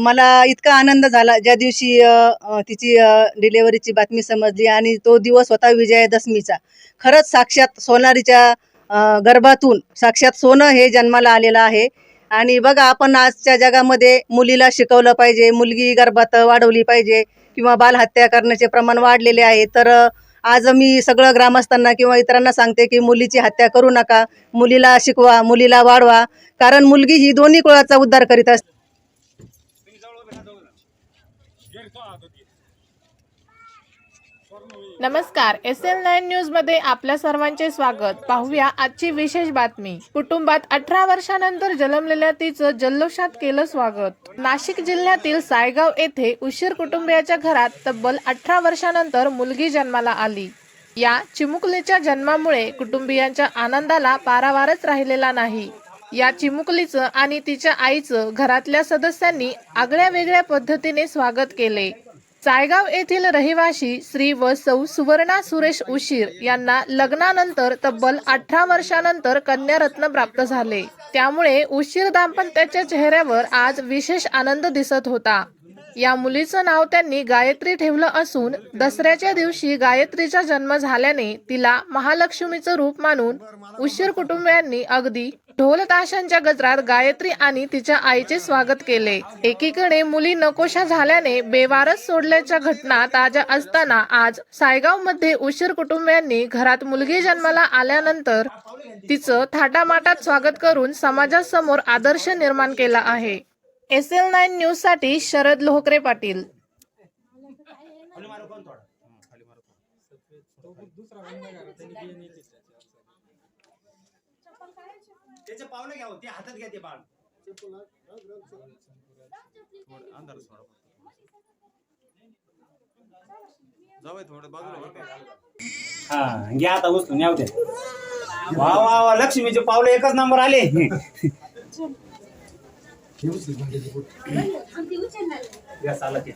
मला इतका आनंद झाला. ज्या दिवशी तिची डिलेवरीची बातमी समजली आणि तो दिवस होता विजयादशमीचा. खरंच साक्षात सोनारीच्या गर्भातून साक्षात सोनं हे जन्माला आलेलं आहे. आणि बघा आपण आजच्या जगामध्ये मुलीला शिकवलं पाहिजे. मुलगी गर्भात वाढवली पाहिजे किंवा बालहत्या करण्याचे प्रमाण वाढलेले आहे. तर आज मी सगळं ग्रामस्थांना किंवा इतरांना सांगते की मुलीची हत्या करू नका. मुलीला शिकवा मुलीला वाढवा. कारण मुलगी ही दोन्ही कुळाचा उद्धार करीत असते. नमस्कार एस एल नाईन न्यूजमध्ये आपल्या सर्वांचे स्वागत. पाहूया आजची विशेष बातमी. कुटुंबात अठरा वर्षानंतर जन्मलेल्या तिचं जल्लोषात केलं स्वागत. नाशिक जिल्ह्यातील सायगाव येथे उशीर कुटुंबियाच्या घरात तब्बल अठरा वर्षानंतर मुलगी जन्माला आली. या चिमुकलीच्या जन्मामुळे कुटुंबियांच्या आनंदाला पारावारच राहिलेला नाही. या चिमुकलीचं आणि तिच्या आईचं घरातल्या सदस्यांनी आगळ्या वेगळ्या पद्धतीने स्वागत केले. चायगाव येथील रहिवाशी श्री व सौ सुवर्णा सुरेश उशीर यांना लग्नानंतर तब्बल अठरा वर्षानंतर कन्यारत्न प्राप्त झाले. त्यामुळे उशीर दाम्पत्याच्या चेहऱ्यावर आज विशेष आनंद दिसत होता. या मुलीचं नाव त्यांनी गायत्री ठेवलं असून दसऱ्याच्या दिवशी गायत्रीचा जन्म झाल्याने तिला महालक्ष्मीचं रूप मानून उशीर कुटुंबियांनी अगदी ढोल ताशांच्या गजरात गायत्री आणि तिच्या आईचे स्वागत केले. एकीकडे मुली नकोशा झाल्याने बेवारस सोडल्याच्या घटना ताज्या असताना आज सायगावमध्ये उशीर कुटुंबियांनी घरात मुलगी जन्माला आल्यानंतर तिचं थाटामाटात स्वागत करून समाजासमोर आदर्श निर्माण केला आहे. एस एल नाईन न्यूजसाठी शरद लोहकरे पाटील. त्याचे पावलं घ्या हो, ते हातात घ्या ते बाळ जाऊया थोडं बाजूला? हा घ्या आता वस्तू न्याव ते वा वा वा लक्ष्मीचे पावलं एकच नंबर आले. या साला ते.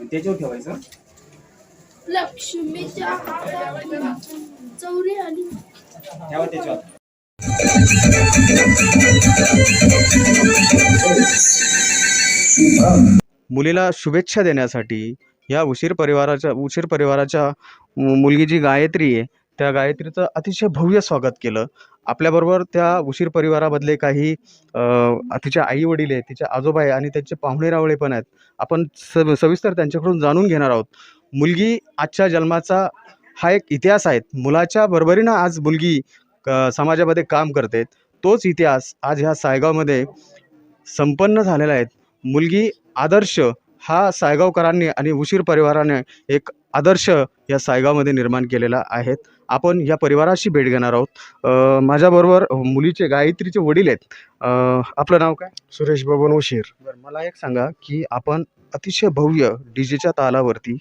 त्याच्यावर ठेवायचं. लक्ष्मीच्या चौरी आणि ठेवा त्याच्यावर. मुलीला शुभेच्छा देण्यासाठी या उशीर परिवाराच्या उशीर परिवाराच्या मुलगी जी गायत्री आहे त्या गायत्रीचं अतिशय भव्य स्वागत केलं. आपल्याबरोबर त्या उशीर परिवारामधले काही तिचे तिच्या आई वडील आहेत तिचे आजोबा आहे आणि त्यांचे पाहुणे रावळे पण आहेत. आपण स सविस्तर त्यांच्याकडून जाणून घेणार आहोत. मुलगी आजच्या जन्माचा हा एक इतिहास आहे. मुलाच्या बरोबरीनं आज मुलगी क- समाजामध्ये काम करते. तोच इतिहास आज ह्या सायगावमध्ये संपन्न झालेला आहे. मुलगी आदर्श हा सायगावकरांनी आणि उशीर परिवाराने एक आदर्श या सायगावमध्ये निर्माण केलेला आहे. आपण या परिवाराशी भेट घेणार आहोत. माझ्याबरोबर मुलीचे गायत्रीचे वडील आहेत. आपलं नाव काय? सुरेश बबन उशीर. मला एक सांगा की आपण अतिशय भव्य डी जेच्या तालावरती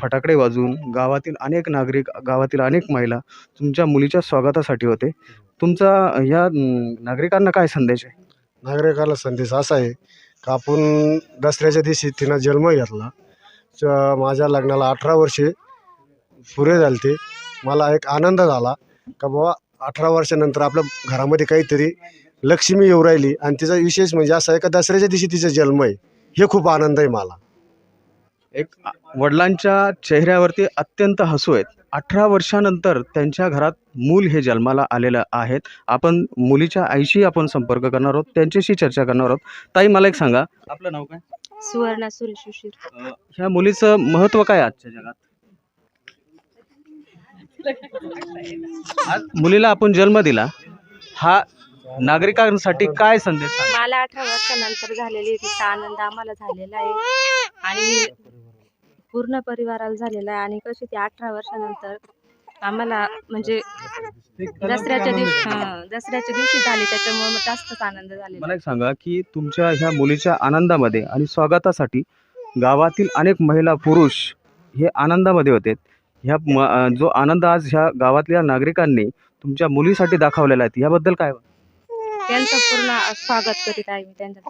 फटाकडे वाजवून गावातील अनेक नागरिक गावातील अनेक महिला तुमच्या मुलीच्या स्वागतासाठी होते. तुमचा या नागरिकांना काय संदेश आहे? नागरिकाला संदेश असा आहे का आपण दसऱ्याच्या दिवशी तिनं जन्म घेतला. च- माझ्या लग्नाला अठरा वर्षे पुरे झाले ते मला एक आनंद झाला का बाबा अठरा वर्षानंतर आपल्या घरामध्ये काहीतरी लक्ष्मी येऊ राहिली. आणि तिचा विशेष म्हणजे असं आहे का दसऱ्याच्या दिवशी तिचा जन्म आहे. हे खूप आनंद आहे मला. एक वडिलांच्या चेहऱ्यावरती अत्यंत हसू आहेत अठरा वर्षानंतर त्यांच्या घरात मूल हे जन्माला आलेलं आहेत. आपण मुलीच्या आईशी आपण संपर्क करणार आहोत त्यांच्याशी चर्चा करणार आहोत. ताई मला एक सांगा आपलं नाव काय? सुवर्णा सुरेश उशीर. अ, ह्या मुलीचं महत्त्व काय आजच्या जगात? आज मुलीला आपण जन्म दिला. हा नागरिकांसाठी काय संदेश? मला अठरा वर्षानंतर झालेली तिचा आनंद आम्हाला झालेला आहे. आणि पूर्ण परिवाराला झालेला आहे आणि कशी ती अठरा वर्षानंतर आम्हाला म्हणजे दसऱ्याच्या दिवशी दसऱ्याच्या दिवशी झाली त्याच्यामुळे जास्तच आनंद झालेला मला एक सांगा की तुमच्या ह्या मुलीच्या आनंदामध्ये आणि स्वागतासाठी गावातील अनेक महिला पुरुष हे आनंदामध्ये होते. ह्या म जो आनंद आज ह्या गावातल्या नागरिकांनी तुमच्या मुलीसाठी दाखवलेला आहे याबद्दल काय त्यांचं पूर्ण स्वागत करीत आहे मी त्यांचं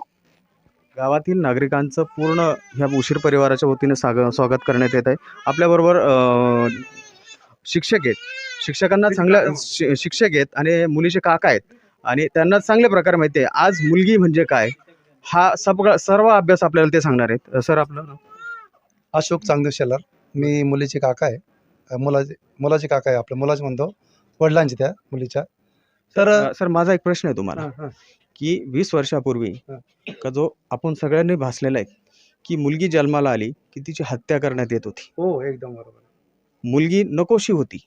गावातील नागरिकांचं पूर्ण ह्या उशीर परिवाराच्या वतीने साग स्वागत करण्यात येत आहे. आपल्याबरोबर शिक्षक आहेत. शिक्षकांना चांगल्या शि- शिक्षक आहेत आणि मुलीचे काका आहेत. आणि त्यांना चांगल्या प्रकारे माहिती आहे. आज मुलगी म्हणजे काय? हा सगळा सर्व अभ्यास आपल्याला ते सांगणार आहेत. सर आपलं? अशोक चांगदेव शेलार. मी मुलीचे काका आहे. मुलाचे मुलाचे काका आहे आपल्या मुलाचे म्हणतो. वडिलांचे त्या मुलीच्या. तर सर माझा एक प्रश्न आहे तुम्हाला. की वीस वर्षापूर्वी. का जो आपण सगळ्यांनी भासलेला आहे की मुलगी जन्माला आली की तिची हत्या करण्यात येत होती. हो एकदम बरोबर. मुलगी नकोशी होती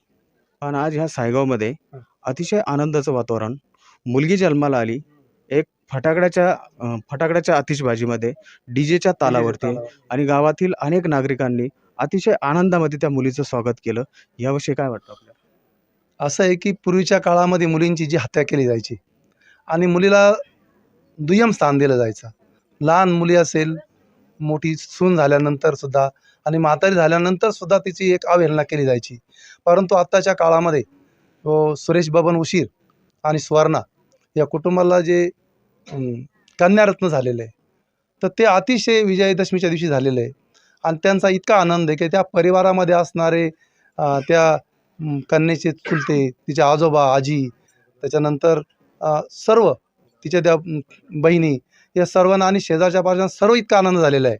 पण आज ह्या सायगावमध्ये. अतिशय आनंदाचं वातावरण मुलगी जन्माला आली एक फटाकड्याच्या अ, फटाकड्याच्या आतिषबाजीमध्ये डी जेच्या तालावरती. आणि गावातील अनेक नागरिकांनी अतिशय आनंदामध्ये त्या मुलीचं स्वागत केलं. याविषयी काय वाटतं आपल्याला? असं आहे की पूर्वीच्या काळामध्ये मुलींची जी हत्या केली जायची आणि मुलीला दुय्यम स्थान दिलं जायचं. लहान मुली असेल मोठी सून झाल्यानंतर सुद्धा आणि म्हातारी झाल्यानंतर सुद्धा तिची एक अवहेलना केली जायची. परंतु आत्ताच्या काळामध्ये सुरेश बबन उशीर आणि स्वर्णा या कुटुंबाला जे कन्यारत्न झालेलं आहे तर ते अतिशय विजयादशमीच्या दिवशी झालेलं आहे. आणि त्यांचा इतका आनंद आहे की त्या परिवारामध्ये असणारे त्या कन्याचे कन्येचे चुलते तिचे आजोबा आजी त्याच्यानंतर सर्व तिच्या त्या बहिणी या सर्वांना आणि शेजारच्या पारच्या सर्व इतका आनंद झालेला आहे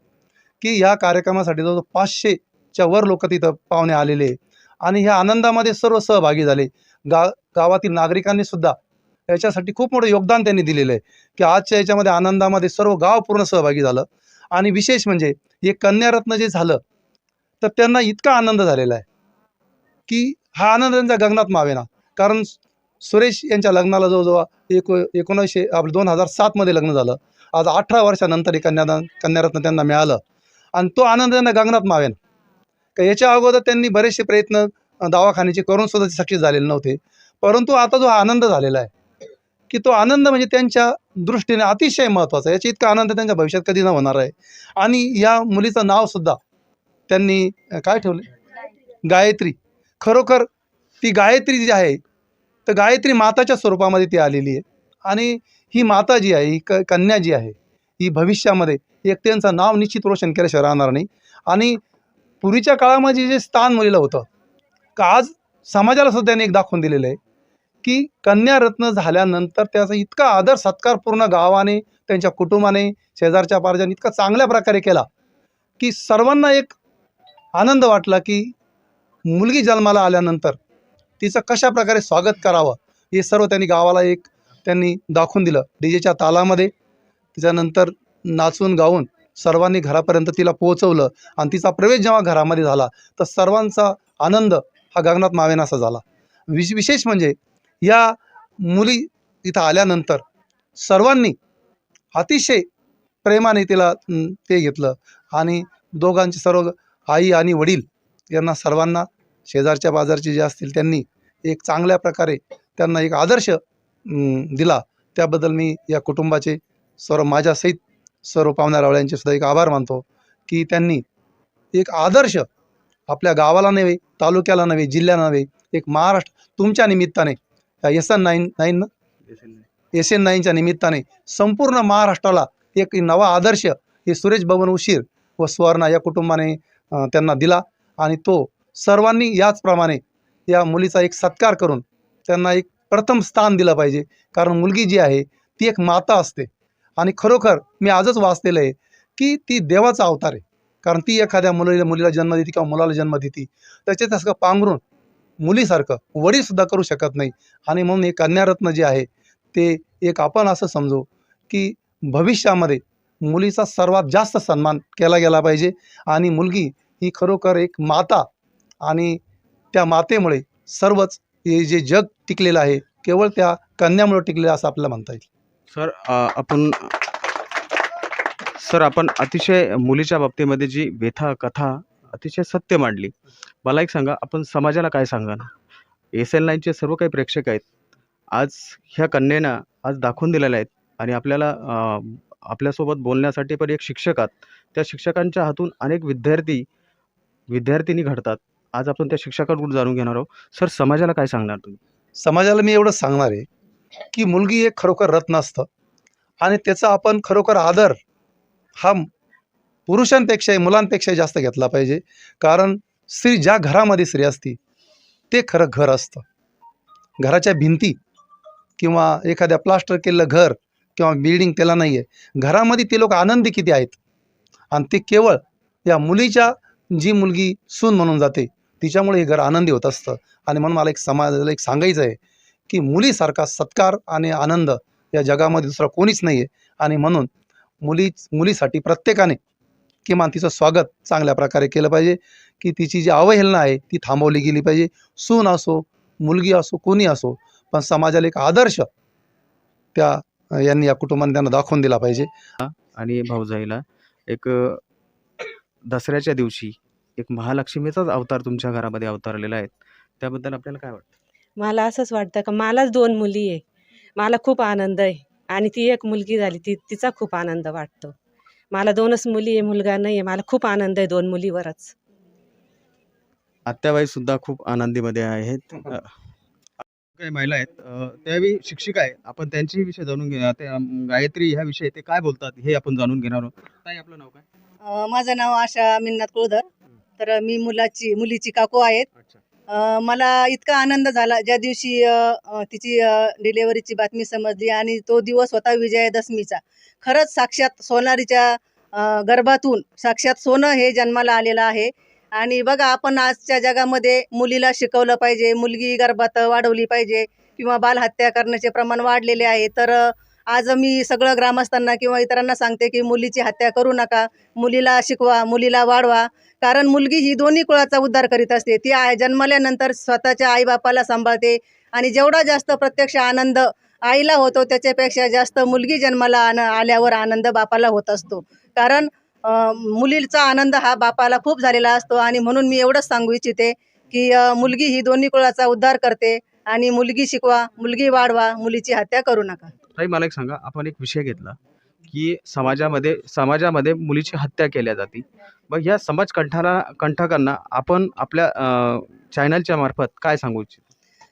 की ह्या कार्यक्रमासाठी जवळजवळ पाचशेच्या वर लोक तिथं पाहुणे आलेले आहे. आणि ह्या आनंदामध्ये सर्व सहभागी झाले. गा गावातील नागरिकांनी सुद्धा याच्यासाठी खूप मोठं योगदान त्यांनी दिलेलं आहे की आजच्या याच्यामध्ये आनंदामध्ये सर्व गाव पूर्ण सहभागी झालं. आणि विशेष म्हणजे हे कन्यारत्न जे झालं तर त्यांना इतका आनंद झालेला आहे की हा आनंद त्यांचा गगनात मावेना. कारण सुरेश यांच्या लग्नाला जवळजवळ एको एकोणीसशे आपलं दोन हजार सातमध्ये लग्न झालं. आज अठरा वर्षानंतर हे कन्यादान कन्यारत्न त्यांना मिळालं. आणि तो आनंद त्यांना गंगनाथ मावेन का याच्या अगोदर त्यांनी बरेचसे प्रयत्न दवाखान्याचे करून सुद्धा सक्सेस झालेले नव्हते. परंतु आता जो आनंद झालेला आहे की तो आनंद म्हणजे त्यांच्या दृष्टीने अतिशय महत्त्वाचा आहे. इतका आनंद त्यांच्या भविष्यात कधी न होणार आहे. आणि या मुलीचं नावसुद्धा त्यांनी काय ठेवले? गायत्री. खरोखर ती गायत्री जी आहे तर गायत्री माताच्या स्वरूपामध्ये ती आलेली आहे. आणि ही माता जी आहे ही क कन्या जी आहे ही भविष्यामध्ये एक त्यांचं नाव निश्चित रोशन केल्याशिवाय राहणार नाही. आणि पूर्वीच्या काळामध्ये जे स्थान मुलीला होतं का आज समाजाला सुद्धा त्यांनी एक दाखवून दिलेलं आहे की कन्यारत्न झाल्यानंतर त्याचा इतका आदर सत्कार पूर्ण गावाने त्यांच्या कुटुंबाने शेजारच्या पारजाने इतका चांगल्या प्रकारे केला की सर्वांना एक आनंद वाटला की मुलगी जन्माला आल्यानंतर तिचं कशा प्रकारे स्वागत करावं? हे सर्व त्यांनी गावाला एक त्यांनी दाखवून दिलं. डी जेच्या तालामध्ये तिच्यानंतर नाचून गाऊन सर्वांनी घरापर्यंत तिला पोहोचवलं आणि तिचा प्रवेश जेव्हा घरामध्ये झाला तर सर्वांचा आनंद हा गगनात मावेनासा झाला. विश विशेष म्हणजे या मुली इथं आल्यानंतर सर्वांनी अतिशय प्रेमाने तिला ते घेतलं आणि दोघांचे सर्व आई आणि वडील यांना सर्वांना शेजारच्या बाजारचे जे असतील त्यांनी एक चांगल्या प्रकारे त्यांना एक आदर्श दिला. त्याबद्दल मी या कुटुंबाचे सर्व माझ्यासहित सर्व पाहुण्यारावळ्यांचे सुद्धा एक आभार मानतो की त्यांनी एक आदर्श आपल्या गावाला नव्हे तालुक्याला नव्हे जिल्ह्याला नव्हे एक महाराष्ट्र तुमच्या निमित्ताने S N nine nine S N नाईनच्या निमित्ताने संपूर्ण महाराष्ट्राला एक नवा आदर्श हे सुरेश बबन उशीर व सुवर्णा या कुटुंबाने त्यांना दिला आणि तो सर्वांनी याचप्रमाणे या मुलीचा एक सत्कार करून त्यांना एक प्रथम स्थान दिलं पाहिजे. कारण मुलगी जी आहे ती एक माता असते. आणि खरोखर मी आजच वाचलेलं आहे की ती देवाचा अवतार आहे. कारण ती एखाद्या मुलीला मुलीला जन्म देते किंवा मुलाला जन्म देते त्याचे तसं पांघरून मुलीसारखं वडीलसुद्धा करू शकत नाही. आणि म्हणून हे कन्यारत्न जे आहे ते एक आपण असं समजू की भविष्यामध्ये मुलीचा सर्वात जास्त सन्मान केला गेला पाहिजे. आणि मुलगी ही खरोखर एक माता आणि त्या मातेमुळे सर्वच हे जे जग टिकलेलं आहे केवळ त्या कन्यामुळे टिकलेलं असं आपल्याला म्हणता येईल. सर आपण सर आपण अतिशय मुलीच्या बाबतीमध्ये जी व्यथा कथा अतिशय सत्य मांडली. मला एक सांगा आपण समाजाला काय सांगा एस एल नाईनचे सर्व काही प्रेक्षक आहेत. आज ह्या कन्येनं आज दाखवून दिलेल्या आहेत आणि आपल्याला आपल्यासोबत बोलण्यासाठी पण एक शिक्षक आहात. त्या शिक्षकांच्या हातून अनेक विद्यार्थी विद्यार्थिनी घडतात. आज आपण त्या शिक्षकांकडून जाणून घेणार आहोत. सर समाजाला काय सांगणार तुम्ही? समाजाला मी एवढंच सांगणार आहे की मुलगी एक खरोखर रत्न असतं आणि त्याचा आपण खरोखर आदर हा पुरुषांपेक्षाही मुलांपेक्षाही जास्त घेतला पाहिजे. कारण स्त्री ज्या घरामध्ये स्त्री असती ते खरं घर असतं. घराच्या भिंती किंवा एखाद्या प्लास्टर केलेलं घर किंवा बिल्डिंग त्याला नाही आहे घरामध्ये ते लोक आनंदी किती आहेत? आणि ते केवळ या मुलीच्या जी मुलगी सून म्हणून जाते तिच्यामुळे हे घर आनंदी होत असतं. आणि म्हणून मला एक समाजाला एक सांगायचं आहे की मुलीसारखा सत्कार आणि आनंद या जगामध्ये दुसरा कोणीच नाही आहे आणि म्हणून मुली मुलीसाठी प्रत्येकाने किमान तिचं स्वागत चांगल्या प्रकारे केलं पाहिजे की तिची जी अवहेलना आहे ती थांबवली गेली पाहिजे. सून असो मुलगी असो कोणी असो पण समाजाला एक आदर्श त्या यांनी या कुटुंबाने त्यांना दाखवून दिला पाहिजे. आणि भाऊजाईला एक दसऱ्याच्या दिवशी एक महालक्ष्मीचाच अवतार तुमच्या घरामध्ये अवतारलेला आहे. त्याबद्दल आपल्याला काय वाटतं? मला असंच वाटतं का मलाच दोन मुली आहे. मला खूप आनंद आहे आणि ती एक मुलगी झाली ती तिचा खूप आनंद वाटतो. मला दोनच मुली आहे मुलगा नाही आहे मला खूप आनंद आहे दोन मुलीवरच. आत्याबाई सुद्धा खूप आनंदीमध्ये आहेत. अ, काही महिला आहेत. अ, त्यावेळी शिक्षिका आहे आपण त्यांची विषय जाणून घे ते, अम, गायत्री ह्या विषयी ते काय बोलतात हे आपण जाणून घेणार आहोत. ताई आपलं नाव काय? अ, माझं नाव आशा मिन्नाथ कुळधर. तर मी मुलाची मुलीची काकू आहेत. अ, मला इतका आनंद झाला. ज्या दिवशी अ, अ, तिची डिलेवरीची बातमी समजली आणि तो दिवस होता विजयादशमीचा. खरंच साक्षात सोनारीच्या अ, गर्भातून साक्षात सोनं हे जन्माला आलेलं आहे. आणि बघा आपण आजच्या जगामध्ये मुलीला शिकवलं पाहिजे. मुलगी गर्भात वाढवली पाहिजे किंवा बालहत्या करण्याचे प्रमाण वाढलेले आहे. तर अ, आज मी सगळं ग्रामस्थांना किंवा इतरांना सांगते की मुलीची हत्या करू नका. मुलीला शिकवा मुलीला वाढवा. कारण मुलगी ही दोन्ही कुळाचा उद्धार करीत असते. ती आय जन्मल्यानंतर स्वतःच्या आईबापाला सांभाळते आणि जेवढा जास्त प्रत्यक्ष आनंद आईला होतो त्याच्यापेक्षा जास्त मुलगी जन्माला आन आल्यावर आनंद बापाला होत असतो. कारण मुलीचा आनंद हा बापाला खूप झालेला असतो आणि म्हणून मी एवढंच सांगू इच्छिते की मुलगी ही दोन्ही कुळाचा उद्धार करते आणि मुलगी शिकवा मुलगी वाढवा मुलीची हत्या करू नका. ताई मला एक सांगा. आपण एक विषय घेतला. की समाजामध्ये समाजामध्ये मुलीची हत्या केल्या जाते. मग या समाज कंठाला कंठकांना आपण आपल्या चॅनलच्या मार्फत काय सांगू इच्छितो?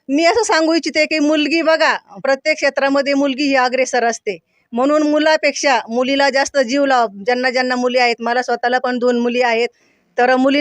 मी असं सांगू इच्छिते की मुलगी बघा प्रत्येक क्षेत्रामध्ये मुलगी ही अग्रेसर असते. म्हणून मुलापेक्षा मुलीला जास्त जीव लाव. ज्यांना ज्यांना मुली आहेत मला स्वतःला पण दोन मुली आहेत. तर मुली